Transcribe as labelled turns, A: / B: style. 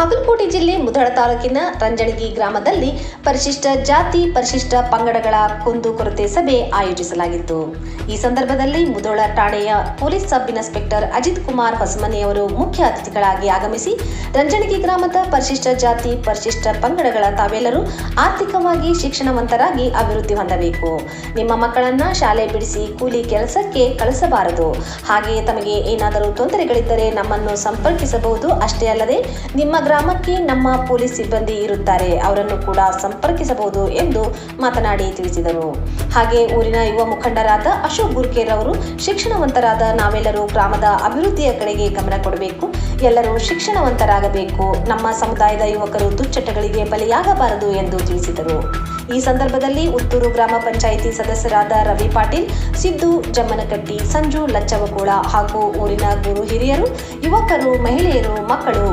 A: ಬಾಗಲಕೋಟೆ ಜಿಲ್ಲೆ ಮುಧೋಳ ತಾಲೂಕಿನ ರಂಜಣಗಿ ಗ್ರಾಮದಲ್ಲಿ ಪರಿಶಿಷ್ಟ ಜಾತಿ, ಪರಿಶಿಷ್ಟ ಪಂಗಡಗಳ ಕುಂದುಕೊರತೆ ಸಭೆ ಆಯೋಜಿಸಲಾಗಿತ್ತು. ಈ ಸಂದರ್ಭದಲ್ಲಿ ಮುಧೋಳ ಠಾಣೆಯ police sub inspector Ajit Kumar ಹೊಸಮನೆಯವರು ಮುಖ್ಯ ಅತಿಥಿಗಳಾಗಿ ಆಗಮಿಸಿ ರಂಜಣಗಿ ಗ್ರಾಮದ ಪರಿಶಿಷ್ಟ ಜಾತಿ, ಪರಿಶಿಷ್ಟ ಪಂಗಡಗಳ ತಾವೆಲ್ಲರೂ ಆರ್ಥಿಕವಾಗಿ ಶಿಕ್ಷಣವಂತರಾಗಿ ಅಭಿವೃದ್ಧಿ ಹೊಂದಬೇಕು. ನಿಮ್ಮ ಮಕ್ಕಳನ್ನ ಶಾಲೆ ಬಿಡಿಸಿ ಕೂಲಿ ಕೆಲಸಕ್ಕೆ ಕಳಿಸಬಾರದು. ಹಾಗೆಯೇ ತಮಗೆ ಏನಾದರೂ ತೊಂದರೆಗಳಿದ್ದರೆ ನಮ್ಮನ್ನು ಸಂಪರ್ಕಿಸಬಹುದು. ಅಷ್ಟೇ ಅಲ್ಲದೆ ನಿಮ್ಮ ಗ್ರಾಮಕ್ಕೆ ನಮ್ಮ ಪೊಲೀಸ್ ಸಿಬ್ಬಂದಿ ಇರುತ್ತಾರೆ. ಅವರನ್ನು ಕೂಡ ಸಂಪರ್ಕಿಸಬಹುದು ಎಂದು ಮಾತನಾಡಿ ತಿಳಿಸಿದರು. ಹಾಗೆ ಊರಿನ ಯುವ ಮುಖಂಡರಾದ ಅಶೋಕ್ ಗುರ್ಕೇರ್ ಅವರು ಶಿಕ್ಷಣವಂತರಾದ ನಾವೆಲ್ಲರೂ ಗ್ರಾಮದ ಅಭಿವೃದ್ಧಿಯ ಕಡೆಗೆ ಗಮನ ಕೊಡಬೇಕು. ಎಲ್ಲರೂ ಶಿಕ್ಷಣವಂತರಾಗಬೇಕು. ನಮ್ಮ ಸಮುದಾಯದ ಯುವಕರು ದುಶ್ಚಟಗಳಿಗೆ ಬಲಿಯಾಗಬಾರದು ಎಂದು ತಿಳಿಸಿದರು. ಈ ಸಂದರ್ಭದಲ್ಲಿ ಉತ್ತೂರು ಗ್ರಾಮ ಪಂಚಾಯಿತಿ ಸದಸ್ಯರಾದ ರವಿ ಪಾಟೀಲ್, ಸಿದ್ದು ಜಮ್ಮನಕಟ್ಟಿ, ಸಂಜು ಲಚ್ಚವಗೋಳ ಹಾಗೂ ಊರಿನ ಗುರು ಹಿರಿಯರು, ಯುವಕರು, ಮಹಿಳೆಯರು, ಮಕ್ಕಳು